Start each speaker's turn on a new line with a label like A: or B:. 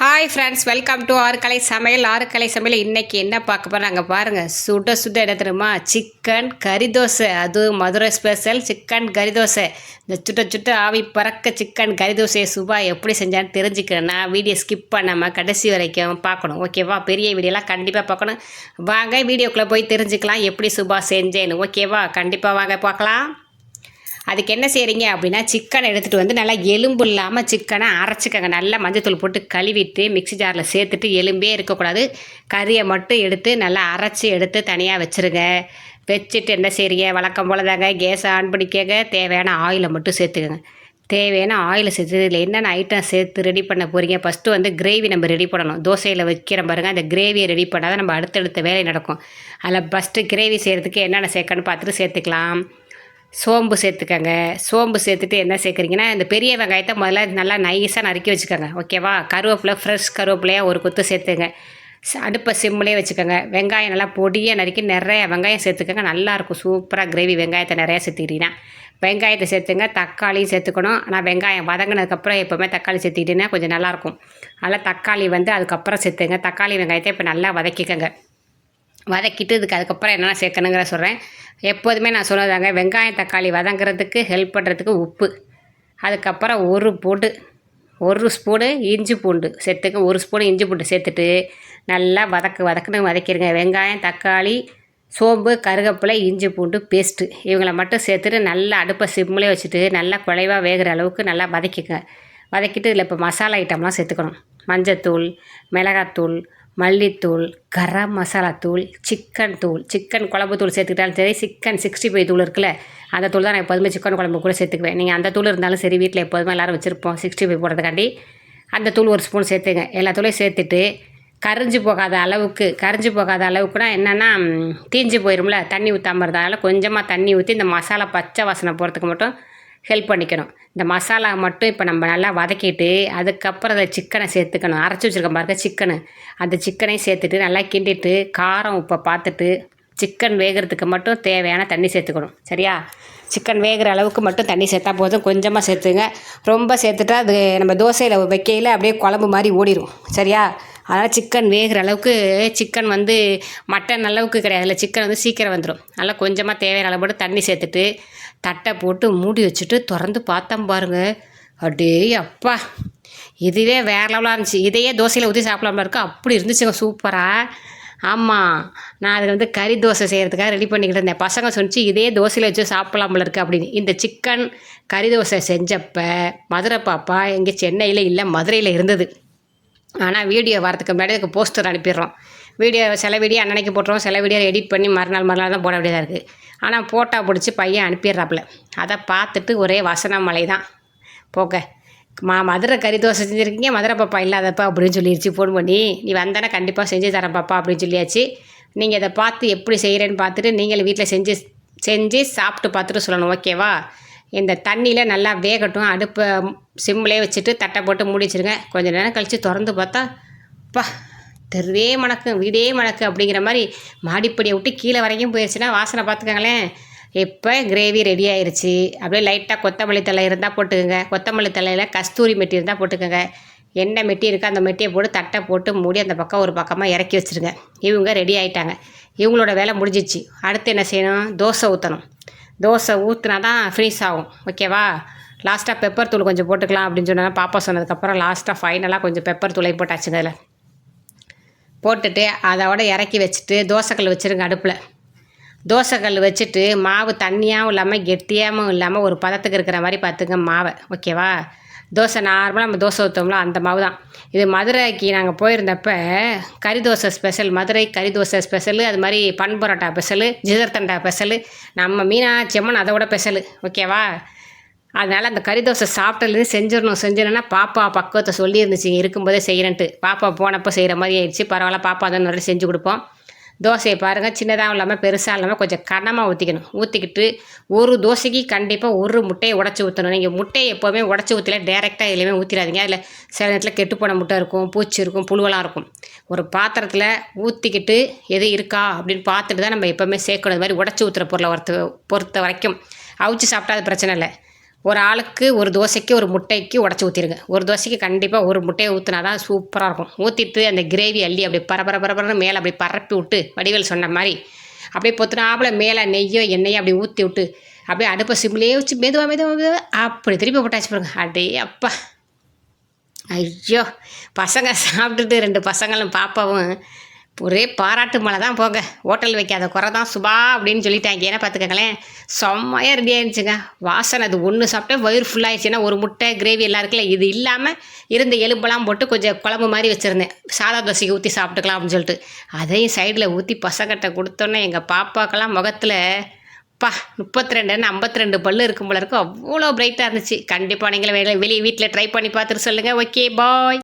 A: Hi friends welcome to ஆறு கலை சமையல் ஆறுக்கலை சமையல் இன்றைக்கி என்ன பார்க்க போகிறோம் பாருங்கள் சுட சுட என்ன தெரியுமா? சிக்கன் கறி தோசை. அது மதுரை ஸ்பெஷல் சிக்கன் கறி தோசை. இந்த சுட்ட சுட்ட ஆவி பறக்க சிக்கன் கறி தோசையை சுபா எப்படி செஞ்சான்னு தெரிஞ்சுக்கிறேன்னா வீடியோ ஸ்கிப் பண்ணாமல் கடைசி வரைக்கும் பார்க்கணும். ஓகேவா பெரிய வீடியோலாம் கண்டிப்பாக பார்க்கணும். வாங்க வீடியோக்குள்ளே போய் தெரிஞ்சுக்கலாம் எப்படி சுபா செஞ்சேன்னு. ஓகேவா கண்டிப்பாக வாங்க பார்க்கலாம். அதுக்கு என்ன செய்கிறீங்க அப்படின்னா சிக்கனை எடுத்துகிட்டு வந்து நல்லா எலும்பு இல்லாமல் சிக்கனை அரைச்சிக்கங்க. நல்லா மஞ்சத்தூள் போட்டு கழுவிட்டு மிக்ஸி ஜாரில் சேர்த்துட்டு எலும்பே இருக்கக்கூடாது. கறியை மட்டும் எடுத்து நல்லா அரைச்சி எடுத்து தனியாக வச்சுருங்க. வச்சுட்டு என்ன செய்கிறீங்க வழக்கம் போல தாங்க. கேஸை ஆன் பண்ணிக்கங்க தேவையான ஆயிலை மட்டும் சேர்த்துக்கோங்க. தேவையான ஆயில் சேர்த்து இதில் என்னென்ன ஐட்டம் சேர்த்து ரெடி பண்ண போகிறீங்க ஃபஸ்ட்டு வந்து கிரேவி நம்ம ரெடி பண்ணணும். தோசையில் வைக்கிற பாருங்கள் அந்த கிரேவியை ரெடி பண்ணால் தான் நம்ம அடுத்தடுத்த வேலை நடக்கும். அதில் ஃபஸ்ட்டு கிரேவி செய்கிறதுக்கு என்னென்ன சேர்க்கணும்னு பார்த்துட்டு சேர்த்துக்கலாம். சோம்பு சேர்த்துக்கங்க. சோம்பு சேர்த்துட்டு என்ன சேர்க்குறீங்கன்னா இந்த பெரிய வெங்காயத்தை முதல்ல நல்லா நைஸாக நறுக்கி வச்சுக்கோங்க. ஓகேவா கருவேப்பிலை ஃப்ரெஷ் கருவேப்பிலையாக ஒரு கொத்து சேர்த்துங்க. அடுப்பை சிம்மிலே வச்சுக்கோங்க. வெங்காயம் நல்லா பொடியாக நறுக்கி நிறைய வெங்காயம் சேர்த்துக்கோங்க. நல்லாயிருக்கும் சூப்பராக கிரேவி வெங்காயத்தை நிறையா சேர்த்துக்கிட்டீங்கன்னா. வெங்காயத்தை சேர்த்துங்க. தக்காளியும் சேர்த்துக்கணும். ஆனால் வெங்காயம் வதங்கினதுக்கப்புறம் எப்போவுமே தக்காளி சேர்த்துக்கிட்டீங்கன்னா கொஞ்சம் நல்லாயிருக்கும் அதனால் தக்காளி வந்து அதுக்கப்புறம் சேர்த்துங்க. தக்காளி வெங்காயத்தை இப்போ நல்லா வதக்கிக்கோங்க. வதக்கிட்டு இதுக்கு அதுக்கப்புறம் என்னென்ன சேர்க்கணுங்கிற சொல்கிறேன் எப்போதுமே நான் சொன்னதாங்க வெங்காயம் தக்காளி வதங்குறதுக்கு ஹெல்ப் பண்ணுறதுக்கு உப்பு. அதுக்கப்புறம் ஒரு பூண்டு ஒரு ஸ்பூனு இஞ்சி பூண்டு சேர்த்துக்க ஒரு ஸ்பூனு இஞ்சி பூண்டு சேர்த்துட்டு நல்லா வதக்கு வதக்குன்னு வதக்கிடுங்க வெங்காயம் தக்காளி சோம்பு கருவேப்பிலை இஞ்சி பூண்டு பேஸ்ட்டு இவங்களை மட்டும் சேர்த்துட்டு நல்லா அடுப்பை சிம்மிலே வச்சுட்டு நல்லா குழைவாக வேகிற அளவுக்கு நல்லா வதக்கிக்கங்க. வதக்கிட்டு இதில் இப்போ மசாலா ஐட்டம்லாம் சேர்த்துக்கணும். மஞ்சத்தூள் மிளகாத்தூள் மல்லித்தூள் கரம் மசாலா தூள் சிக்கன் தூள். சிக்கன் குழம்பு தூள் சேர்த்துக்கிட்டாலும் சரி சிக்கன் சிக்ஸ்டி ஃபைவ் தூள் இருக்குல்ல அந்த தூள் தான் நான் எப்போதுமே சிக்கன் குழம்பு கூட சேர்த்துக்குவேன். நீங்கள் அந்த தூள் இருந்தாலும் சரி வீட்டில் எப்போதுமே எல்லோரும் வச்சுருப்போம் சிக்ஸ்டி ஃபைவ் போடுறதுக்காண்டி. அந்த தூள் ஒரு ஸ்பூன் சேர்த்துங்க. எல்லா தூளையும் சேர்த்துட்டு கரிஞ்சு போகாத அளவுக்கு கரிஞ்சு போகாத அளவுக்குனா என்னென்னா தீஞ்சு போயிரும்ல தண்ணி ஊற்றாமல் இருந்ததால கொஞ்சமாக தண்ணி ஊற்றி இந்த மசாலா பச்சை வாசனை போகிறதுக்கு மட்டும் ஹெல்ப் பண்ணிக்கணும். இந்த மசாலா மட்டும் இப்போ நம்ம நல்லா வதக்கிட்டு அதுக்கப்புறம் அதை சிக்கனை சேர்த்துக்கணும். அரைச்சி வச்சுருக்க பாருங்க சிக்கனு அந்த சிக்கனையும் சேர்த்துட்டு நல்லா கிண்டிட்டு காரம் உப்பை பார்த்துட்டு சிக்கன் வேகிறதுக்கு மட்டும் தேவையான தண்ணி சேர்த்துக்கணும். சரியா? சிக்கன் வேகிற அளவுக்கு மட்டும் தண்ணி சேர்த்தா போதும். கொஞ்சமாக சேர்த்துங்க. ரொம்ப சேர்த்துட்டா அது நம்ம தோசையில் வைக்கையில் அப்படியே குழம்பு மாதிரி ஓடிடும் சரியா? அதனால் சிக்கன் வேகிற அளவுக்கு சிக்கன் வந்து மட்டன் அளவுக்கு கிடையாது. இல்லை சிக்கன் வந்து சீக்கிரம் வந்துடும் நல்லா கொஞ்சமாக தேவையான அளவு மட்டும் தண்ணி சேர்த்துட்டு தட்டை போட்டு மூடி வச்சுட்டு திறந்து பார்த்தோம் பாருங்க. அடே அப்பா இதுவே வேறு லெவலாக இருந்துச்சு. இதையே தோசையில் ஊற்றி சாப்பிடலாம்ல இருக்கு. அப்படி இருந்துச்சுங்க சூப்பராக ஆமாம் நான் அதில் வந்து கறி தோசை செய்கிறதுக்காக ரெடி பண்ணிக்கிட்டு இருந்தேன். பசங்க சொன்னிச்சு இதே தோசையில் வச்சு சாப்பிடலாம்ல இருக்குது அப்படின்னு. இந்த சிக்கன் கறி தோசை செஞ்சப்போ மதுரை பாப்பா எங்கே சென்னையில் இல்லை மதுரையில் இருந்தது. ஆனால் வீடியோ வரதுக்கு முன்னாடி அதுக்கு போஸ்டர் அனுப்பிடுறோம். வீடியோ சில வீடியோ அன்னன்னைக்கு போட்டுருவோம் சில வீடியோ எடிட் பண்ணி மறுநாள் மறுநாள் தான் போட வேண்டியதாக இருக்குது ஆனால் ஃபோட்டோ பிடிச்சி பையன் அனுப்பிடுறாப்புல. அதை பார்த்துட்டு ஒரே வசன மலை தான். போக மா மதுரை கறி தோசை செஞ்சுருக்கீங்க மதுரை பாப்பா இல்லாதப்பா அப்படின்னு சொல்லிடுச்சு ஃபோன் பண்ணி. நீ வந்தானே கண்டிப்பாக செஞ்சு தரேன் பாப்பா அப்படின்னு சொல்லியாச்சு. நீங்கள் இதை பார்த்து எப்படி செய்கிறேன்னு பார்த்துட்டு நீங்களும் வீட்டில் செஞ்சு செஞ்சு சாப்பிட்டு பார்த்துட்டு சொல்லணும் ஓகேவா இந்த தண்ணியில் நல்லா வேகட்டும் அடுப்பை சிம்மிலே வச்சுட்டு தட்டை போட்டு மூடி வச்சிருங்க. கொஞ்ச நேரம் கழித்து திறந்து பார்த்தா பா தெருவே மணக்கு வீடே மணக்கு அப்படிங்கிற மாதிரி மாடிப்படியை விட்டு கீழே வரைக்கும் போயிடுச்சுன்னா வாசனை பார்த்துக்கங்களேன். இப்போ கிரேவி ரெடி ஆயிடுச்சு அப்படியே லைட்டாக கொத்தமல்லி தழை இருந்தால் போட்டுக்கோங்க. கொத்தமல்லி தலையில் கஸ்தூரி மெட்டி இருந்தால் போட்டுக்கோங்க. என்ன மெட்டி இருக்கோ அந்த மெட்டியை போட்டு தட்டை போட்டு மூடி அந்த பக்கம் ஒரு பக்கமாக இறக்கி வச்சுருங்க. இவங்க ரெடி ஆகிட்டாங்க இவங்களோட வேலை முடிஞ்சிச்சு. அடுத்து என்ன செய்யணும்? தோசை ஊற்றணும் தோசை ஊற்றினா தான் ஃபினிஷ் ஆகும் ஓகேவா லாஸ்ட்டாக பெப்பர் தூள் கொஞ்சம் போட்டுக்கலாம் அப்படின்னு சொன்னாங்க பாப்பா சொன்னதுக்கப்புறம் லாஸ்ட்டாக ஃபைனலாக கொஞ்சம் பெப்பர் தூளை போட்டாச்சுங்க அதில். போட்டுட்டு அதோட இறக்கி வச்சுட்டு தோசைக்கல் வச்சுருங்க அடுப்பில். தோசைக்கல் வச்சுட்டு மாவு தண்ணியாகவும் இல்லாமல் கெட்டியாகவும் இல்லாமல் ஒரு பதத்துக்கு இருக்கிற மாதிரி பார்த்துங்க மாவை ஓகேவா? தோசை நார்மலாக நம்ம தோசை ஊற்றோம்ல அந்த மாவு தான். இது மதுரைக்கு நாங்கள் போயிருந்தப்ப கறி தோசை ஸ்பெஷல் மதுரை கறி தோசை ஸ்பெஷலு அது மாதிரி bun parotta special jigarthanda special நம்ம மீனாட்சி அம்மன் அதை விட ஸ்பெஷலு ஓகேவா? அதனால் அந்த கறி தோசை சாப்பிட்டதுலேருந்து செஞ்சிடணும் செஞ்சிடணும்னா பாப்பா பக்குவத்தை சொல்லியிருந்துச்சிங்க இருக்கும்போதே செய்கிறேன்ட்டு பாப்பா போனப்போ செய்கிற மாதிரி ஆயிடுச்சு. பரவாயில்ல பாப்பா அதை நிறைய செஞ்சு கொடுப்போம். தோசையை பாருங்கள் சின்னதாகவும் இல்லாமல் பெருசாக இல்லாமல் கொஞ்சம் கனமாக ஊற்றிக்கணும் ஊற்றிக்கிட்டு ஒரு தோசைக்கு கண்டிப்பாக ஒரு முட்டையை உடச்சி ஊற்றணும் நீங்கள் முட்டையை எப்போவுமே உடச்சி ஊற்றல டேரெக்டாக எதுலையுமே ஊற்றிடாதீங்க அதில் சில நேரத்தில் கெட்டுப்போன முட்டை இருக்கும் பூச்சி இருக்கும் புழுவெல்லாம் இருக்கும். ஒரு பாத்திரத்தில் ஊற்றிக்கிட்டு எது இருக்கா அப்படின்னு பார்த்துட்டு தான் நம்ம எப்போவுமே சேர்க்கணும். இது மாதிரி உடச்சி ஊற்றுற பொருளை பொறுத்த பொறுத்த வரைக்கும். அவிச்சு சாப்பிட்டா அது பிரச்சனை இல்லை. ஒரு ஆளுக்கு ஒரு தோசைக்கு ஒரு முட்டைக்கு உடச்சி ஊற்றிடுங்க ஒரு தோசைக்கு கண்டிப்பாக ஒரு முட்டையை ஊற்றினா தான் சூப்பராக இருக்கும். ஊற்றிட்டு அந்த கிரேவி அள்ளி அப்படி பரபர பரபரன்னு மேலே அப்படி பரப்பி விட்டு வடிவேல் சொன்ன மாதிரி அப்படியே பொத்துனாப்புல மேலே நெய்யோ எண்ணெயோ அப்படி ஊற்றி விட்டு அப்படியே அடுப்பை சிம்லேயே வச்சு மெதுவாக மெதுவாக மெதுவாக அப்படி திருப்பி போட்டாச்சு பாருங்க. அடே அப்பா. ஐயோ. பசங்க சாப்பிட்டுட்டு ரெண்டு பசங்களும் பாப்பாவும் ஒரே பாராட்டு மழை தான் போங்க. ஹோட்டல் வைக்காத குறை தான் சுபா அப்படின்னு சொல்லிட்டாங்க. ஏன்னா பார்த்துக்கங்களேன் செம்மையாக ரெடி இருந்துச்சுங்க வாசனை அது ஒன்று சாப்பிட்டா வயிறு ஃபுல்லாகிடுச்சுன்னா ஒரு முட்டை கிரேவி எல்லாம் இருக்குல்ல இது இல்லாமல் இருந்த எலும்பெல்லாம் போட்டு கொஞ்சம் குழம்பு மாதிரி வச்சுருந்தேன். சாதா தோசைக்கு ஊற்றி சாப்பிட்டுக்கலாம் அப்படின்னு சொல்லிட்டு. அதையும் சைடில் ஊற்றி பசங்கிட்ட கொடுத்தோன்னே எங்கள் பாப்பாக்கெல்லாம் முகத்தில் பா முப்பத்தி ரெண்டுன்னு ஐம்பத்தி ரெண்டு பல்லு இருக்கும் போல இருக்கும் அவ்வளோ பிரைட்டாக இருந்துச்சு. கண்டிப்பாக நீங்களும் வெளியே வீட்டில் ட்ரை பண்ணி பார்த்துட்டு சொல்லுங்கள் ஓகே பாய்